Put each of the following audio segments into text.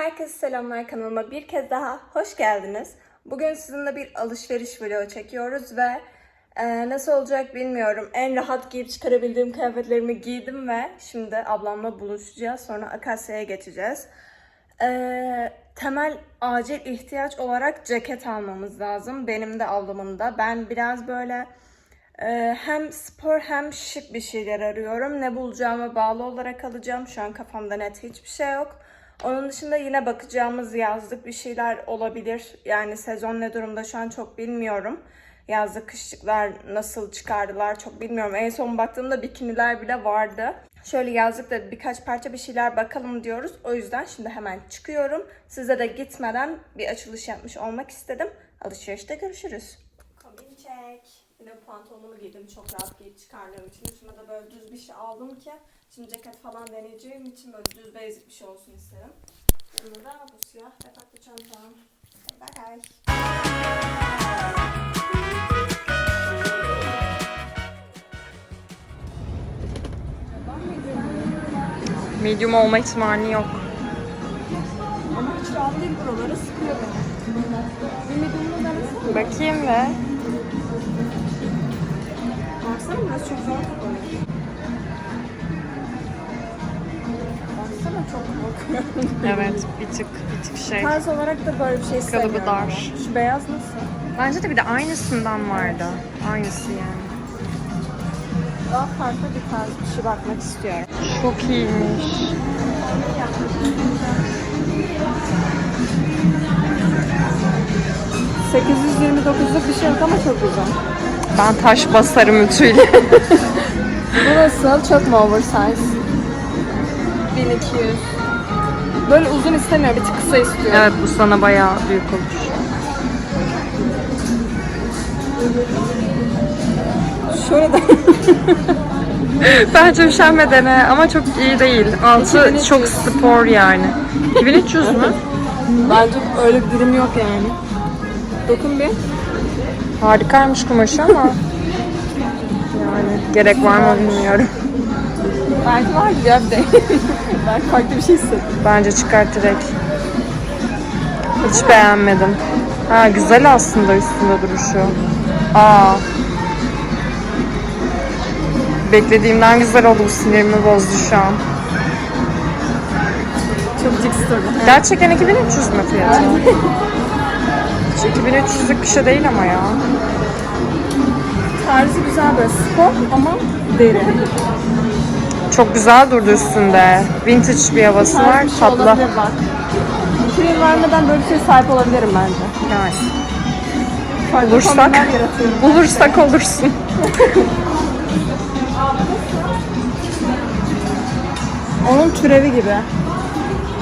Herkese selamlar kanalıma bir kez daha hoş geldiniz. Bugün sizinle bir alışveriş video çekiyoruz ve e, nasıl olacak bilmiyorum. En rahat giyip çıkarabildiğim kıyafetlerimi giydim ve şimdi ablamla buluşacağız. Sonra Akasya'ya geçeceğiz. E, temel acil ihtiyaç olarak ceket almamız lazım. Benim de ablamın da. Ben biraz böyle ee, hem spor hem şık bir şeyler arıyorum. Ne bulacağıma bağlı olarak alacağım. Şu an kafamda net hiçbir şey yok. Onun dışında yine bakacağımız yazlık bir şeyler olabilir. Yani sezon ne durumda şu an çok bilmiyorum. Yazlık kışlıklar nasıl çıkardılar çok bilmiyorum. En son baktığımda bikiniler bile vardı. Şöyle yazlıkta birkaç parça bir şeyler bakalım diyoruz. O yüzden şimdi hemen çıkıyorum. Size de gitmeden bir açılış yapmış olmak istedim. Alışverişte görüşürüz. Yine pantolonumu giydim çok rahat giyip çıkardığım için. Üstüme de böyle düz bir şey aldım ki şimdi ceket falan deneyeceğim için böyle düz basic bir şey olsun istedim. Yanında da bu siyah defakto çantam. Bye bye. Medium olma ihtimali yok. Ama hiç rahat değil buraları sıkıyor beni. Bakayım ve Baksana biraz çok zor. Baksana çok korkuyorum. evet bir tık bir tık şey. Tarz olarak da böyle bir şey Kalıbı dar. Şu beyaz nasıl? Bence de bir de aynısından vardı. Aynısı yani. Daha farklı bir tarz bir şey bakmak istiyorum. Çok iyiymiş. ...829'luk bir şey yok ama çok güzel. Ben taş basarım ütüyle. Bu nasıl? Çok mu oversize? 1200. Böyle uzun istemiyor, bir tık kısa istiyor. evet bu sana bayağı büyük olur. Şöyle de Bence üşenme dene ama çok iyi değil. Altı 2300. çok spor yani. 2300 mü? bence öyle bir dilim yok yani. Dokun bir. Harikaymış kumaşı ama yani gerek var mı bilmiyorum. Belki var ya bir de. Belki farklı bir şey istedim. Bence çıkart direkt. Hiç beğenmedim. Ha güzel aslında üstünde duruşu. Aa. Beklediğimden güzel oldu. Sinirimi bozdu şu an. Çok cik. Gerçekten 2300 mü fiyatı? Hiç 2300'lük bir şey değil ama ya. Tarzı güzel böyle spor ama deri. Çok güzel durdu üstünde. Vintage bir havası var. Tarz bir şey Tatlı. olabilir bak. 2000 vermeden böyle bir şey sahip olabilirim bence. Yani. Farklı Bulursak. kombinler yaratıyorum. Bulursak olursun. Onun türevi gibi.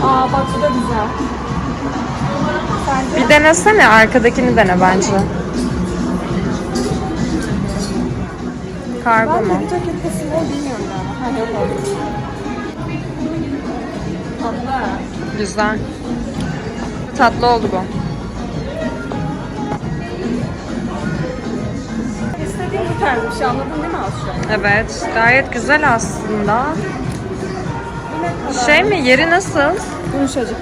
Aa bak bu da güzel. Bir denesene. Arkadakini dene bence. Kargo Ben mu? deri ceket ne bilmiyorum yani. Ha yok oldu. Tatlı. Güzel. Tatlı oldu bu. İstediğim bu tarz bir şey anladın değil mi Aslı? Evet. Gayet güzel aslında. Şey mi? Yeri nasıl? Yumuşacık.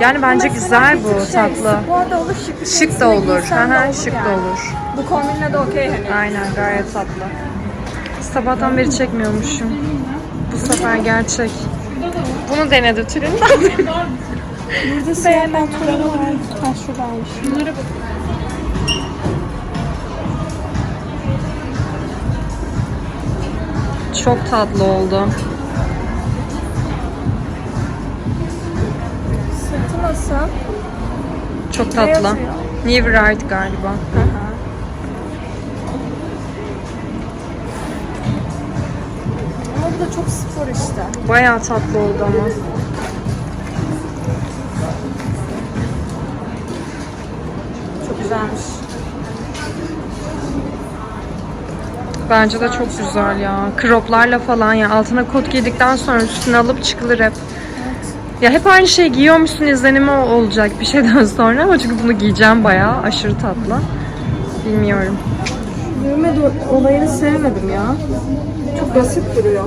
Yani bence güzel bu. Şey, Tatlı. Spor da olur, şık bir Şık da olur. giysen de hı, olur şık da yani. olur. Bu kombinle de okey hani. Aynen gayet tatlı. Sabahtan beri çekmiyormuşum. Bu sefer gerçek. Bunu denedi türünden. Burada siyah pantolonu var. Ha bak. Çok tatlı oldu. Nasıl? Çok Ne tatlı. yazıyor? New Ride galiba. Ama bu da çok spor işte. Bayağı tatlı oldu ama. Çok güzelmiş. Bence de çok güzel ya. Croplarla falan ya. Altına kot giydikten sonra üstüne alıp çıkılır hep. Ya hep aynı şey giyiyormuşsun izlenimi olacak bir şeyden sonra ama çünkü bunu giyeceğim bayağı aşırı tatlı. Bilmiyorum. Düğme olayını sevmedim ya. Çok basit duruyor.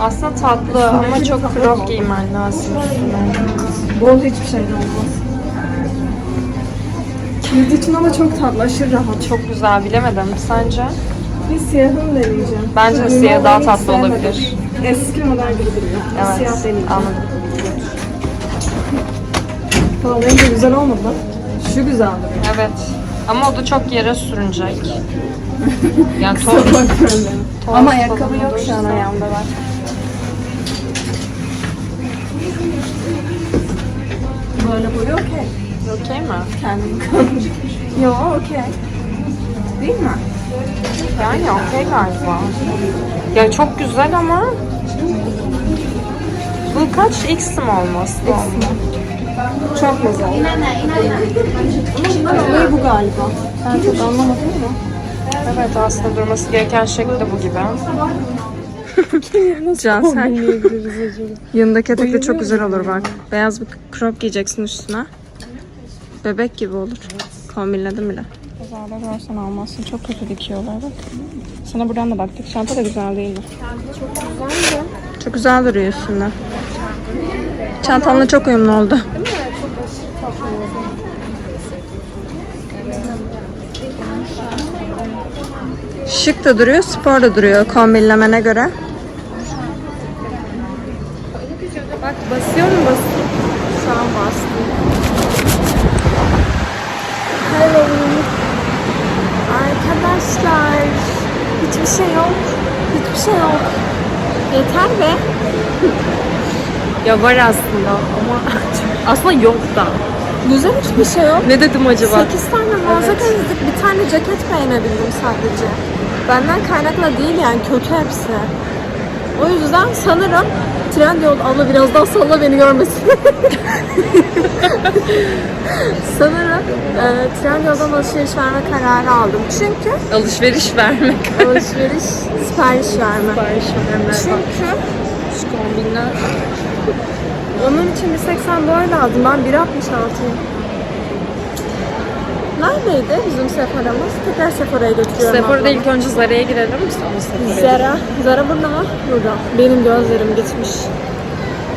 Aslında tatlı ama çok crop giymen lazım. Bol hiçbir şey olmaz. Kilit için ama çok tatlı, aşırı rahat. Çok güzel bilemedim. Sence? Bir siyahını deneyeceğim. Bence siyah daha tatlı sevmedim. olabilir. Eski model gibi duruyor. Evet. Siyah deneyeceğim. Anladım. Tamam rengi güzel olmadı mı? Şu güzel duruyor. Evet. Ama o da çok yere sürünecek. Yani toz, toz Ama ayakkabı yok şu an ayağımda var. Böyle boyu okey. Okey mi? Kendimi kandırıyorum. Yo okey. Değil mi? Yani okey galiba. Ya çok güzel ama bu kaç X mi olması lazım? Çok güzel. Ama bu galiba. Ben çok anlamadım ama. Evet aslında durması gereken şekli bu gibi. Cansel. Yanındaki etekle çok güzel olur bak. Beyaz bir crop giyeceksin üstüne. Bebek gibi olur. Kombinledim bile. Pazarda görsen almazsın. Çok kötü dikiyorlar bak. Sana buradan da baktık. Çanta da güzel değil mi? Çok güzel Çok güzel duruyor üstünde. Çantamla çok uyumlu oldu. Şık da duruyor, spor da duruyor kombinlemene göre. Bak basıyorum basıyorum. Şu an bastım. Hello. Arkadaşlar. Hiçbir şey yok. Hiçbir şey yok. Yeter be. Ya var aslında ama aslında yok da. Güzel hiçbir şey yok. Ne dedim acaba? 8 tane mağaza gezdik. Bir tane ceket beğenebildim sadece. Benden kaynakla değil yani kötü hepsi. O yüzden sanırım Trendyol abla biraz daha salla beni görmesin. sanırım e, Trendyol'dan alışveriş verme kararı aldım. Çünkü Alışveriş vermek. alışveriş sipariş verme. Sipariş vermek. Çünkü Şu kombinler. onun için bir 80 dolar lazım. Ben 1.66'yım. Neredeydi bizim Sephora'mız? Tekrar Sephora'ya götürüyorum Sephora'da ilk önce Zara'ya girelim. Sonra Sephora'ya. Zara. Zara burada mı? Burada. Benim gözlerim gitmiş.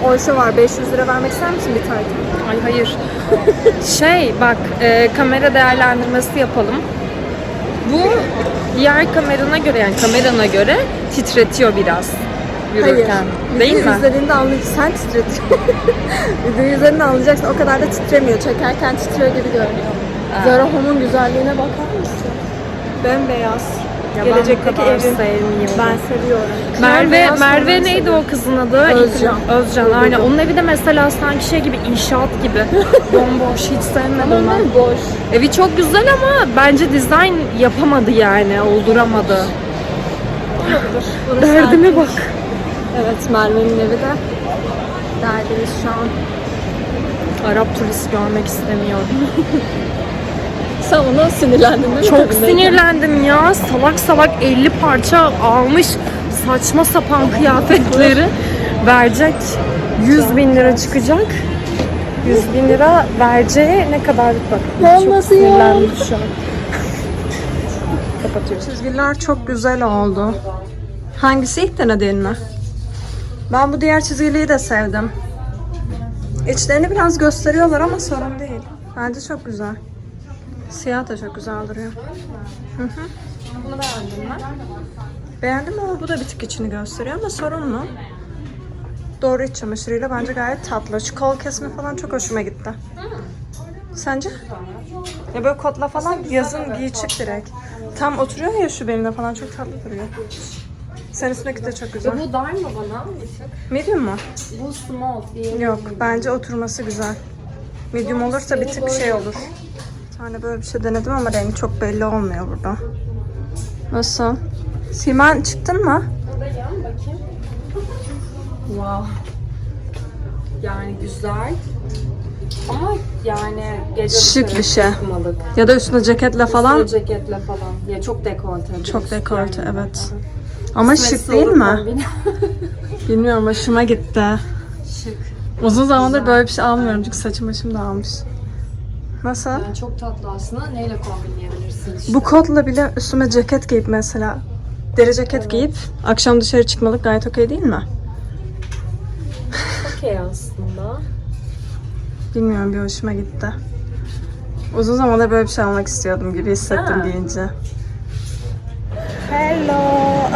Oysa var. 500 lira vermek ister misin bir tane? Ay hayır. şey bak e, kamera değerlendirmesi yapalım. Bu diğer kamerana göre yani kamerana göre titretiyor biraz yürürken. Değil Video mi? izlediğinde anlayacaksın. Sen titretiyorsun. Video izlediğinde anlayacaksın. O kadar da titremiyor. Çekerken titriyor gibi görünüyor. Zara Home'un güzelliğine bakar mısın? Bembeyaz. Ya ben Gelecekteki kadar evim. sevmiyorum. Ben seviyorum. Merve, Merve Home'u neydi o kızın adı? Özcan. Özcan aynen. Onun evi de mesela sanki şey gibi inşaat gibi. Bomboş hiç sevmedim ben. Boş. Evi çok güzel ama bence dizayn yapamadı yani. Olduramadı. Olabilir. Burası Derdime erkek. bak. Evet Merve'nin evi de derdimiz şu an. Arap turist görmek istemiyorum. Sen ona sinirlendin değil mi? Çok sinirlendim ya. Salak salak 50 parça almış saçma sapan kıyafetleri verecek. 100 bin lira çıkacak. 100 bin lira vereceği ne kadar bak. Çok nasıl ya? sinirlendim şu an. Kapatıyoruz. Çizgiler çok güzel oldu. Hangisi ilk denediğin mi? Ben bu diğer çizgiliyi de sevdim. İçlerini biraz gösteriyorlar ama sorun değil. Bence çok güzel. Siyah da çok güzel duruyor. Hı hı. Bunu beğendim ben. Beğendim ama bu da bir tık içini gösteriyor ama sorun mu? Doğru iç çamaşırıyla bence gayet tatlı. Şu kol kesme falan çok hoşuma gitti. Sence? Ya böyle kotla falan yazın giy çık direkt. Tam oturuyor ya şu beline falan çok tatlı duruyor. Sen üstündeki de çok güzel. Bu dar mı bana? Medium mu? Bu small. Yok bence oturması güzel. Medium olursa bir tık şey olur. Bir tane böyle bir şey denedim ama rengi çok belli olmuyor burada. Nasıl? Simen çıktın mı? Wow. Yani güzel. Ama yani gece Şık bir şey. çıkmalık. Ya da üstüne ceketle falan. Üstüne ceketle falan. Ya çok dekolte. Çok dekolte Yani. evet. Ama şık değil mi? Bilmiyorum hoşuma gitti. Şık. Uzun zamandır böyle bir şey almıyorum çünkü saçım başım dağılmış. Nasıl? Yani çok tatlı aslında. Neyle kombinleyebilirsin işte. Bu kotla bile üstüme ceket giyip mesela deri ceket giyip akşam dışarı çıkmalık gayet okey değil mi? okey aslında. Bilmiyorum bir hoşuma gitti. Uzun zamandır böyle bir şey almak istiyordum gibi hissettim Ha. giyince. Hello.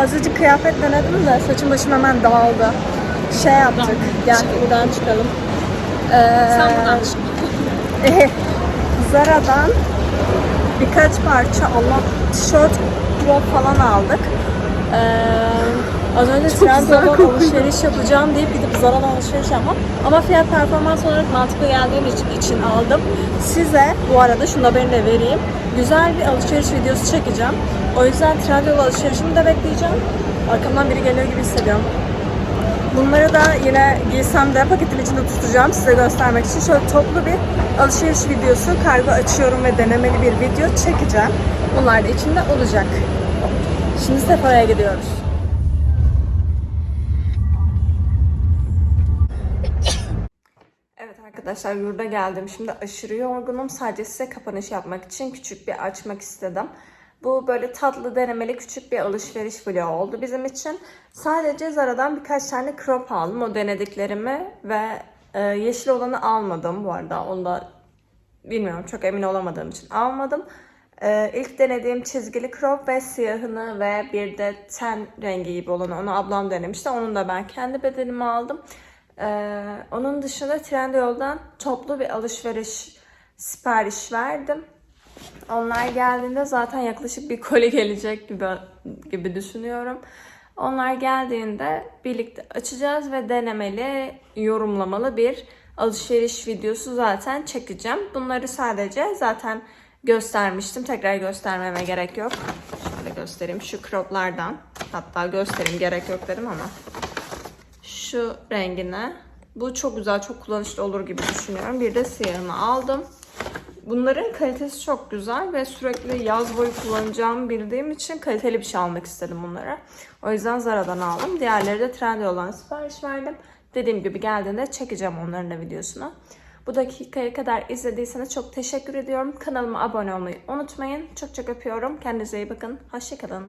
Azıcık kıyafet denedim de saçım başım hemen dağıldı. Şey yaptık. Gel buradan çıkalım. Ee, Sen buradan çık. Zara'dan birkaç parça Allah tişört crop falan aldık. Ee, az önce Trendyol'dan alışveriş yapacağım deyip gidip Zara'dan alışveriş yapmam. Ama fiyat performans olarak mantıklı geldiğim için, için aldım. Size bu arada şunu haberini de vereyim. Güzel bir alışveriş videosu çekeceğim. O yüzden Trendyol alışverişimi de bekleyeceğim. Arkamdan biri geliyor gibi hissediyorum. Bunları da yine giysem de paketin içinde tutacağım size göstermek için. Şöyle toplu bir alışveriş videosu, kargo açıyorum ve denemeli bir video çekeceğim. Bunlar da içinde olacak. Şimdi Sephora'ya gidiyoruz. Evet arkadaşlar yurda geldim. Şimdi aşırı yorgunum. Sadece size kapanış yapmak için küçük bir açmak istedim. Bu böyle tatlı denemeli küçük bir alışveriş vlogu oldu bizim için. Sadece Zara'dan birkaç tane crop aldım. O denediklerimi ve e, yeşil olanı almadım bu arada. Onu da bilmiyorum çok emin olamadığım için almadım. E, ilk denediğim çizgili crop ve siyahını ve bir de ten rengi gibi olanı onu ablam denemişti. Onun da ben kendi bedenime aldım. Ee, onun dışında Trendyol'dan toplu bir alışveriş sipariş verdim. Onlar geldiğinde zaten yaklaşık bir koli gelecek gibi gibi düşünüyorum. Onlar geldiğinde birlikte açacağız ve denemeli, yorumlamalı bir alışveriş videosu zaten çekeceğim. Bunları sadece zaten göstermiştim. Tekrar göstermeme gerek yok. Şöyle göstereyim şu croplardan. Hatta göstereyim gerek yok dedim ama şu rengine. Bu çok güzel, çok kullanışlı olur gibi düşünüyorum. Bir de siyahını aldım. Bunların kalitesi çok güzel ve sürekli yaz boyu kullanacağımı bildiğim için kaliteli bir şey almak istedim bunlara. O yüzden Zara'dan aldım. Diğerleri de Trendyol'dan sipariş verdim. Dediğim gibi geldiğinde çekeceğim onların da videosunu. Bu dakikaya kadar izlediyseniz çok teşekkür ediyorum. Kanalıma abone olmayı unutmayın. Çok çok öpüyorum. Kendinize iyi bakın. Hoşçakalın.